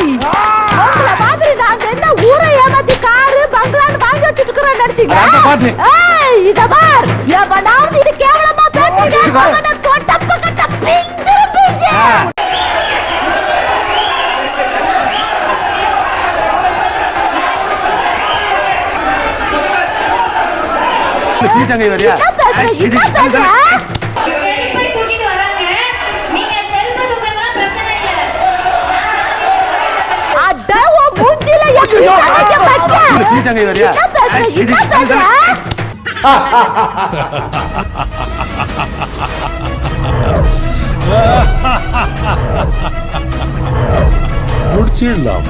உங்கள மாதிரி நாங்க என்ன ஊரை ஏமாத்தி காரு பங்களான்னு வாங்கி வச்சிட்டு இருக்கிறோம் நினைச்சீங்களா இத பார். எவனாவது இது கேவலமா பேசுறீங்க தொட்டப்ப கட்ட பிஞ்சு பிஞ்சு. பீச்சங்கை வரியா முடிச்சிடலாம்.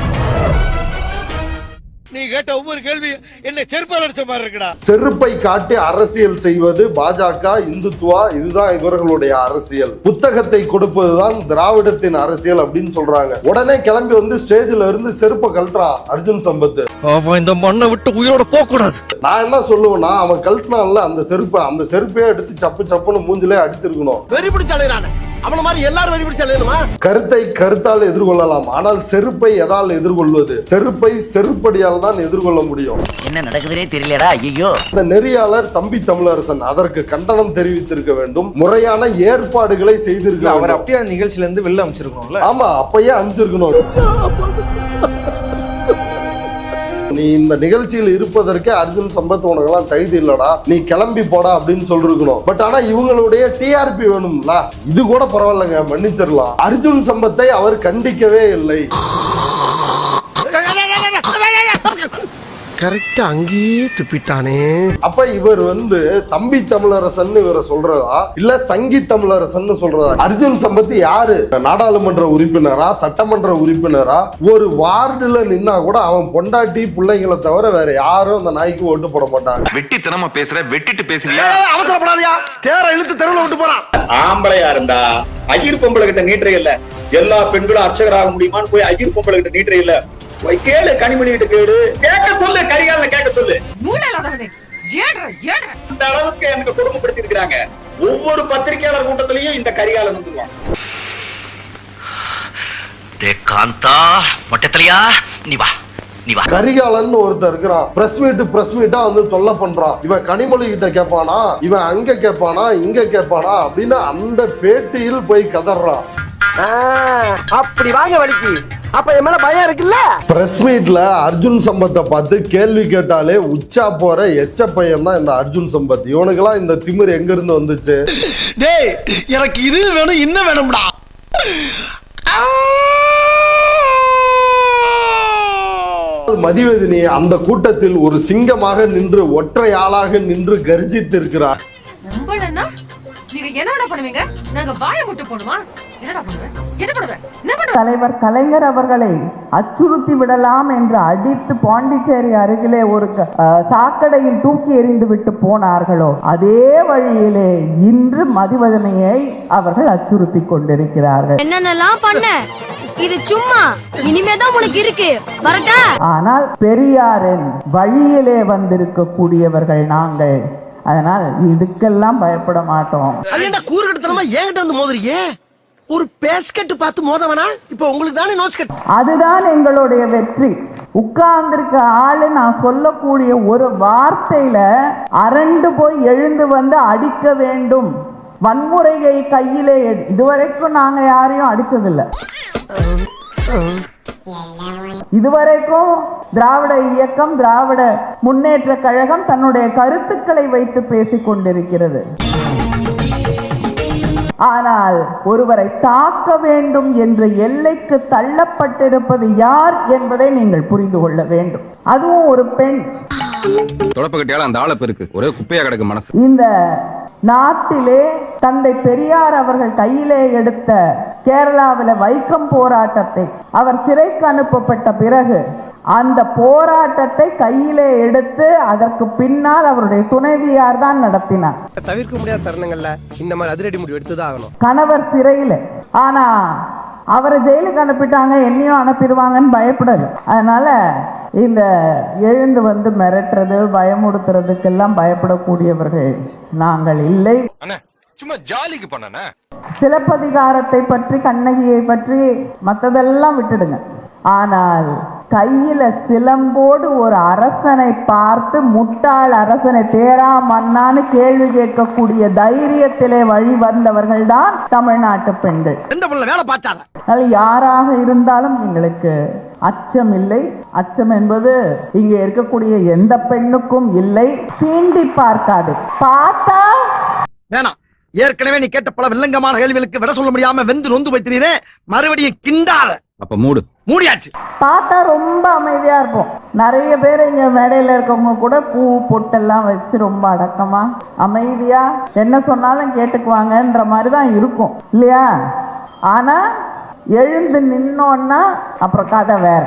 கேட்ட ஒவ்வொரு கேள்வி என்ன செருப்பால் அடிச்ச மாதிரி இருக்குடா. செருப்பை காட்டி அரசியல் செய்வது பாஜக இந்துத்துவா இதுதான் இவர்களுடைய அரசியல். புத்தகத்தை கொடுப்பதுதான் திராவிடத்தின் அரசியல் அப்படின்னு சொல்றாங்க. உடனே கிளம்பி வந்து ஸ்டேஜ்ல இருந்து செருப்பை கழட்டுறான் அர்ஜுன் சம்பத். அவன் இந்த மண்ணை விட்டு உயிரோட போக கூடாது நான் என்ன சொல்லுவேன்னா அவன் கழட்டினான்ல அந்த செருப்பை அந்த செருப்பையே எடுத்து சப்பு சப்புன்னு மூஞ்சிலே அடிச்சிருக்கணும். வெறி பிடிச்ச அலையிறானே. அவன மாதிரி எல்லாரும் பிடிச்ச அலையணுமா கருத்தை கருத்தால் எதிர்கொள்ளலாம். ஆனால் செருப்பை எதால் எதிர்கொள்வது? செருப்பை செருப்படியால் தான் எதிர்கொள்ள முடியும். என்ன நடக்குதுனே தெரியலடா ஐயோ இந்த நெறியாளர் தம்பி தமிழரசன் அதற்கு கண்டனம் தெரிவித்திருக்க வேண்டும். முறையான ஏற்பாடுகளை செய்திருக்க அவர் அந்த நிகழ்ச்சியில இருந்து வெளில அமைச்சிருக்கணும்ல ஆமா அப்பயே அனுப்பிச்சிருக்கணும். நீ இந்த நிகழ்ச்சியில் இருப்பதற்கே அர்ஜுன் சம்பத் உனக்கெல்லாம் தகுதி இல்லடா நீ கிளம்பி போடா அப்படின்னு சொல்லிருக்கணும் பட் ஆனா இவங்களுடைய டிஆர்பி வேணும்ல இது கூட பரவாயில்லைங்க மன்னிச்சிடலாம் அர்ஜுன் சம்பத்தை அவர் கண்டிக்கவே இல்லை கரெக்டா அங்கேயே துப்பிட்டானே. அப்ப இவர் வந்து தம்பி தமிழரசன் இவரை சொல்றதா? இல்ல சங்கி தமிழரசன் சொல்றதா? அர்ஜுன் சம்பத் யாரு? நாடாளுமன்ற உறுப்பினரா? சட்டமன்ற உறுப்பினரா? ஒரு வார்டுல நின்னா கூட அவன் பொண்டாட்டி பிள்ளைங்களை தவிர வேற யாரும் அந்த நாய்க்கு ஓட்டு போட மாட்டாங்க. வெட்டித்தனமா பேசுற வெட்டிட்டு பேசுறியா? அவசரப்படாதயா. தேர இழுத்து தெருவில் விட்டு போறான். ஆம்பளையா இருந்தா ஐயர் பொம்பளை கிட்ட இல்ல. எல்லா பெண்களும் அர்ச்சகராக முடியுமான்னு போய் ஐயர் பொம்பளை கிட்ட இல்ல. போய் கேளு கனிமொழி கிட்ட கேளு. கேட்க சொல்லு கரிகால கேட்க சொல்லு. இந்த அளவுக்கு எனக்கு கொடுமைப்படுத்தி இருக்கிறாங்க. ஒவ்வொரு பத்திரிகையாளர் கூட்டத்திலையும் இந்த கரிகாலன் வந்துருவான். காந்தா மொட்டத்தலையா? நீ வா நீ வா. கரிகாலன் ஒருத்தர் இருக்கிறான். பிரஸ் மீட் பிரஸ் மீட்டா வந்து தொல்லை பண்றான். இவன் கனிமொழி கிட்ட கேட்பானா? இவன் அங்க கேட்பானா? இங்க கேட்பானா? அப்படின்னு அந்த பேட்டியில் போய் கதறான். அப்படி வாங்க வலிக்கு அப்ப என் மேல பயம் இருக்குல்ல? பிரஸ் மீட்ல அர்ஜுன் சம்பத்தை பார்த்து கேள்வி கேட்டாலே உச்சா போற எச்ச பையன் தான் இந்த அர்ஜுன் சம்பத். இவனுக்கெல்லாம் இந்த திமிர் எங்க இருந்து வந்துச்சு? டேய் எனக்கு இது வேணும் இன்னும் வேணும்டா. மதிவதினி அந்த கூட்டத்தில் ஒரு சிங்கமாக நின்று ஒற்றை ஆளாக நின்று கர்ஜித்திருக்கிறார். என்னடா பண்ணுவீங்க? நாங்க வாய முட்டு போடுமா? என்னடா பண்ணுவேன் என்ன பண்ணுவேன் என்ன பண்ணுவேன் தலைவர் கலைஞர் அவர்களை அச்சுறுத்தி விடலாம் என்று அடித்து பாண்டிச்சேரி அருகிலே ஒரு சாக்கடையில் தூக்கி எறிந்து விட்டு போனார்களோ அதே வழியிலே இன்று மதிவதனையை அவர்கள் அச்சுறுத்தி கொண்டிருக்கிறார்கள். என்னென்னலாம் பண்ண? இது சும்மா. இனிமேதான் உனக்கு இருக்கு. வரட்டா? ஆனால் பெரியாரின் வழியிலே வந்திருக்கக்கூடியவர்கள் நாங்கள் அதனால் இதுக்கெல்லாம் பயப்பட மாட்டோம். என்ன கூறுகட்டத்தனமா என்கிட்ட வந்து மோதுறியே ஒரு பேஸ்கட் பார்த்து மோதவனா? இப்ப உங்களுக்கு தானே நோஸ் கட் அதுதான் எங்களுடைய வெற்றி. உட்கார்ந்திருக்க ஆளு நான் சொல்லக்கூடிய ஒரு வார்த்தையில அரண்டு போய் எழுந்து வந்து அடிக்க வேண்டும். வன்முறையை கையிலே எடு- இதுவரைக்கும் நாங்க யாரையும் அடிச்சதில்லை இதுவரைக்கும் திராவிட இயக்கம் திராவிட முன்னேற்ற கழகம் தன்னுடைய கருத்துக்களை வைத்து பேசிக் கொண்டிருக்கிறது. ஆனால் ஒருவரை தாக்க வேண்டும் என்ற எல்லைக்கு தள்ளப்பட்டிருப்பது யார் என்பதை நீங்கள் புரிந்து கொள்ள வேண்டும். அதுவும் ஒரு பெண். தொடப்பக்கட்டியால அந்த ஆளை பெருக்கு. ஒரே குப்பையா கிடக்கு மனசு. இந்த நாட்டிலே தந்தை பெரியார் அவர்கள் கையிலே எடுத்த கேரளாவில வைக்கம் போராட்டத்தை அவர் சிறைக்கு அனுப்பப்பட்ட பிறகு அந்த போராட்டத்தை கையிலே எடுத்து அதற்கு பின்னால் அவருடைய துணைவியார் தான் நடத்தினார். தவிர்க்க முடியாத தருணங்கள்ல இந்த மாதிரி அதிரடி முடிவு எடுத்துதான் ஆகணும் கணவர் சிறையில. ஆனா அவரை ஜெயிலுக்கு அனுப்பிட்டாங்க என்னையும் அனுப்பிடுவாங்கன்னு பயப்படல. அதனால இந்த எழுந்து வந்து மிரட்டுறது பயமுடுத்துறதுக்கெல்லாம் பயப்படக்கூடியவர்கள் நாங்கள் இல்லை. அண்ணா சும்மா ஜாலிக்கு பண்ணனே? சிலப்பதிகாரத்தை பற்றி கண்ணகியை பற்றி மற்றதெல்லாம் விட்டுடுங்க. ஆனால் கையில சிலம்போடு ஒரு அரசனை பார்த்து முட்டாள் அரசனை தேரா மன்னான்னு கேள்வி கேட்கக்கூடிய தைரியத்திலே வழி வந்தவர்கள் தான் தமிழ்நாட்டு பெண்கள். வேலை யாராக இருந்தாலும் எங்களுக்கு அச்சம் இல்லை. அச்சம் என்பது இங்கே இருக்கக்கூடிய எந்த பெண்ணுக்கும் இல்லை. சீண்டி பார்க்காது. பார்த்தா வேணாம். ஏற்கனவே நீ கேட்ட பல வில்லங்கமான கேள்விகளுக்கு விட சொல்ல முடியாம வெந்து நொந்து வைத்தினீரே மறுபடியும் கிண்டாத. அப்ப மூடு. மூடியாச்சு. பார்த்தா ரொம்ப அமைதியா இருப்போம் நிறைய பேர் இங்க மேடையில இருக்கவங்க கூட பூ பொட்டெல்லாம் வச்சு ரொம்ப அடக்கமா அமைதியா என்ன சொன்னாலும் கேட்டுக்குவாங்கன்ற மாதிரி தான் இருக்கும். இல்லையா? ஆனா எழுந்து நின்னோன்னா அப்புறம் கதை வேற.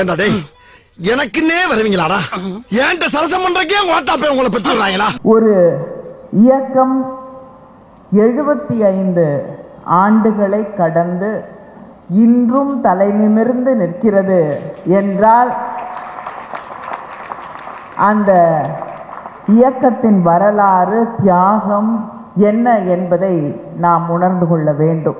ஏண்டா டேய் எனக்குன்னே வருவீங்களாடா? ஏன்ட்ட சரசம் பண்றக்கே ஓட்டாப்பே உங்களை பெற்று ஒரு இயக்கம் எழுபத்தி ஐந்து ஆண்டுகளை கடந்து இன்றும் தலை நிமிர்ந்து நிற்கிறது என்றால் அந்த இயக்கத்தின் வரலாறு தியாகம் என்ன என்பதை நாம் உணர்ந்து கொள்ள வேண்டும்.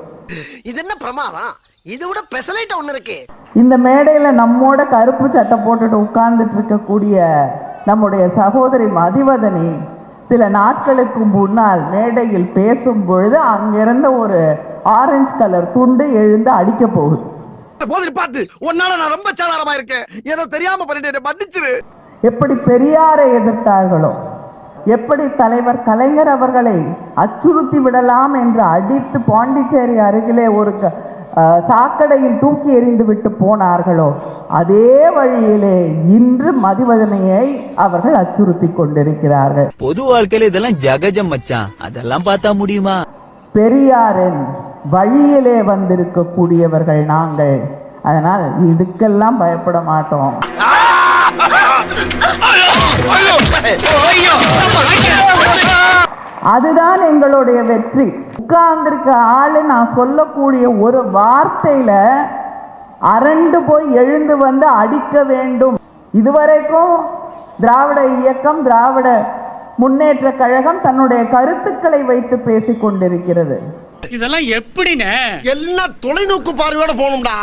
இது என்ன பிரமாதம்? இது விட பெசலைட்ட ஒண்ணு இருக்கு. இந்த மேடையில நம்மோட கருப்பு சட்டை போட்டுட்டு உட்கார்ந்துட்டு இருக்கக்கூடிய நம்முடைய சகோதரி மதிவதனி சில நாட்களுக்கு முன்னால் மேடையில் பேசும் பொழுது அங்கிருந்த ஒரு ஆரஞ்சு கலர் துண்டு எழுந்து அடிக்க போகுது. பார்த்து உன்னால நான் ரொம்ப சாதாரமா இருக்கேன். ஏதோ தெரியாம மன்னிச்சிரு. எப்படி பெரியாரை எதிர்த்தார்களோ எப்படி தலைவர் கலைஞர் அவர்களை அச்சுறுத்தி விடலாம் என்று அடித்து பாண்டிச்சேரி அருகிலே ஒரு சாக்கடையில் தூக்கி எறிந்து விட்டு போனார்களோ அதே வழியிலே இன்று மதிவதனையை அவர்கள் அச்சுறுத்தி கொண்டிருக்கிறார்கள் பொது வாழ்க்கையில இதெல்லாம் ஜகஜம் மச்சான் அதெல்லாம் பார்த்தா முடியுமா பெரியாரின் வழியிலே வந்திருக்கக்கூடியவர்கள் நாங்கள் அதனால் இதுக்கெல்லாம் பயப்பட மாட்டோம் அதுதான் எங்களுடைய வெற்றி. உட்கார்ந்திருக்க ஆளு நான் சொல்லக்கூடிய ஒரு வார்த்தையில அரண்டு போய் எழுந்து வந்து அடிக்க வேண்டும். இதுவரைக்கும் திராவிட இயக்கம் திராவிட முன்னேற்ற கழகம் தன்னுடைய கருத்துக்களை வைத்து பேசிக் கொண்டிருக்கிறது. இதெல்லாம் எப்படின்னு எல்லாம் தொலைநோக்கு பார்வையோட போகணும்டா.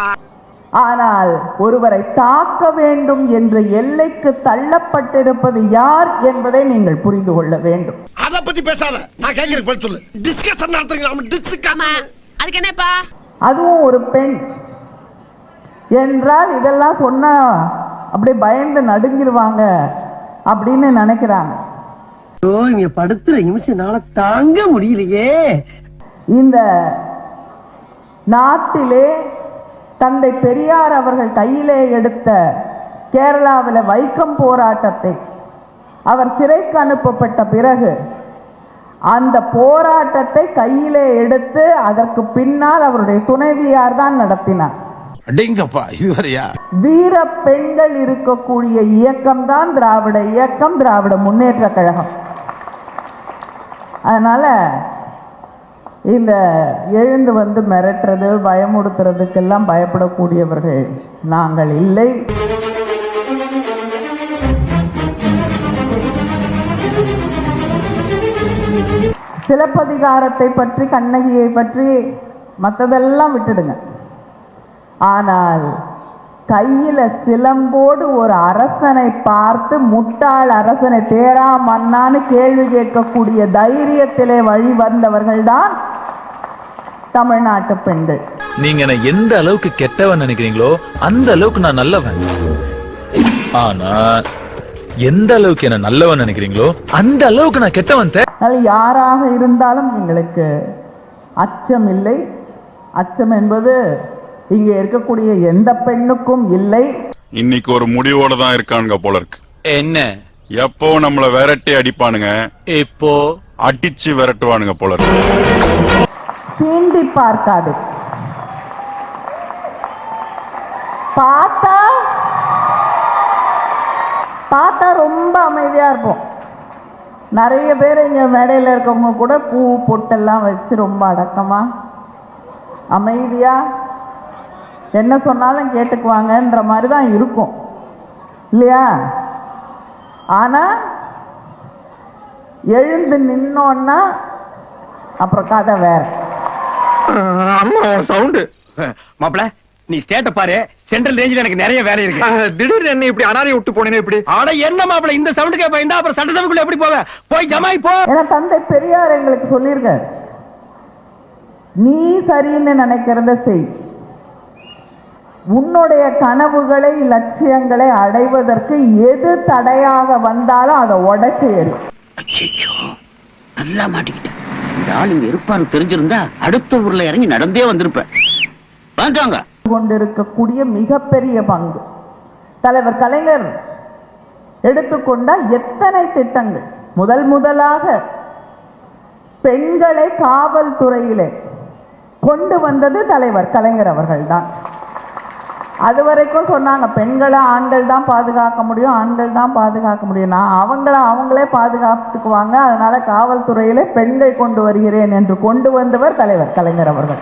ஆனால் ஒருவரை தாக்க வேண்டும் என்ற எல்லைக்கு தள்ளப்பட்டிருப்பது யார் என்பதை நீங்கள் புரிந்து கொள்ள வேண்டும். அத பத்தி பேசாத. நான் கேட்கிறேன் பதில் சொல்லு. டிஸ்கஷன் நடத்துறீங்க. அதுக்கு என்னப்பா? அதுவும் ஒரு பெண். என்றால் இதெல்லாம் சொன்னா அப்படியே பயந்து நடுங்கிருவாங்க அப்படின்னு நினைக்கிறாங்க. ஓ இங்க படுத்துற நிமிஷம் தாங்க முடியலையே. இந்த நாட்டிலே தந்தை பெரியார் அவர்கள் கையிலே எடுத்த கேரளாவில் வைக்கம் போராட்டத்தை அவர் சிறைக்கு அனுப்பப்பட்ட பிறகு அந்த போராட்டத்தை கையிலே எடுத்து அதற்கு பின்னால் அவருடைய துணைவியார் தான் நடத்தினார். வீர பெண்கள் இருக்கக்கூடிய இயக்கம் தான் திராவிட இயக்கம் திராவிட முன்னேற்ற கழகம். அதனால இந்த எழுந்து வந்து மிரட்டுறது பயமுடுத்துறதுக்கெல்லாம் பயப்படக்கூடியவர்கள் நாங்கள் இல்லை. சிலப்பதிகாரத்தை பற்றி கண்ணகியை பற்றி மற்றதெல்லாம் விட்டுடுங்க. ஆனால் கையில சிலம்போடு ஒரு அரசனை பார்த்து முட்டாள் அரசனை தேரா மன்னான்னு கேள்வி கேட்கக்கூடிய தைரியத்திலே வழி வந்தவர்கள் தான் தமிழ்நாட்டு பெண்கள். நீங்க என்ன எந்த அளவுக்கு கெட்டவன் நினைக்கிறீங்களோ அந்த அளவுக்கு நான் நல்லவன். ஆனா எந்த அளவுக்கு என்ன நல்லவன் நினைக்கிறீங்களோ அந்த அளவுக்கு நான் கெட்டவன் யாராக இருந்தாலும் எங்களுக்கு அச்சம் இல்லை. அச்சம் என்பது இங்கே இருக்கக்கூடிய எந்த பெண்ணுக்கும் இல்லை. இன்னைக்கு ஒரு முடிவோட தான் இருக்கானுங்க போல இருக்கு. என்ன? எப்போ நம்மள விரட்டி அடிப்பானுங்க? இப்போ அடிச்சு விரட்டுவானுங்க போல இருக்கு. சீண்டி பார்க்காது. பார்த்தா பார்த்தா ரொம்ப அமைதியா இருப்போம். நிறைய பேர் இங்க மேடையில் இருக்கவங்க கூட பூ பொட்டெல்லாம் வச்சு ரொம்ப அடக்கமா அமைதியா என்ன சொன்னாலும் கேட்டுக்குவாங்கன்ற மாதிரி தான் இருக்கும். இல்லையா? ஆனா எழுந்து நின்னோன்னா அப்புறம் கதை வேற. சவுண்டு மாப்பிள நீ ஸ்டேட்ட பாரு. சென்ட்ரல் ரேஞ்சில எனக்கு நிறைய வேலை இருக்கு. திடீர்னு என்ன இப்படி அனாரைய விட்டு போனேன்னு இப்படி? ஆனா என்ன மாப்பிள இந்த சவுண்டுக்கே பயந்தா அப்புறம் சட்டசபைக்குள்ள எப்படி போவ? போய் ஜமாய் போ. ஏன்னா தந்தை பெரியார் எங்களுக்கு சொல்லியிருக்கார். நீ சரின்னு நினைக்கிறத செய். உன்னுடைய கனவுகளை லட்சியங்களை அடைவதற்கு எது தடையாக வந்தாலும் அதை உடைச்சு எறி நல்லா மாட்டிக்கிட்டேன் இந்த ஆள் இங்க இருப்பாரு தெரிஞ்சிருந்தா அடுத்த ஊர்ல இறங்கி நடந்தே வந்திருப்பேன். வாங்க. கொண்டிருக்கக்கூடிய மிகப்பெரிய பங்கு. தலைவர் கலைஞர் எடுத்துக்கொண்ட எத்தனை திட்டங்கள்? முதல் முதலாக பெண்களை காவல்துறையிலே கொண்டு வந்தது தலைவர் கலைஞர் அவர்கள்தான். அது வரைக்கும் சொன்னாங்க பெண்களை ஆண்கள் தான் பாதுகாக்க முடியும் ஆண்கள் தான் பாதுகாக்க முடியும். நான் அவங்கள அவங்களே பாதுகாத்துக்குவாங்க அதனால காவல்துறையிலே பெண்கள் கொண்டு வருகிறேன் என்று கொண்டு வந்தவர் தலைவர் கலைஞர் அவர்கள்.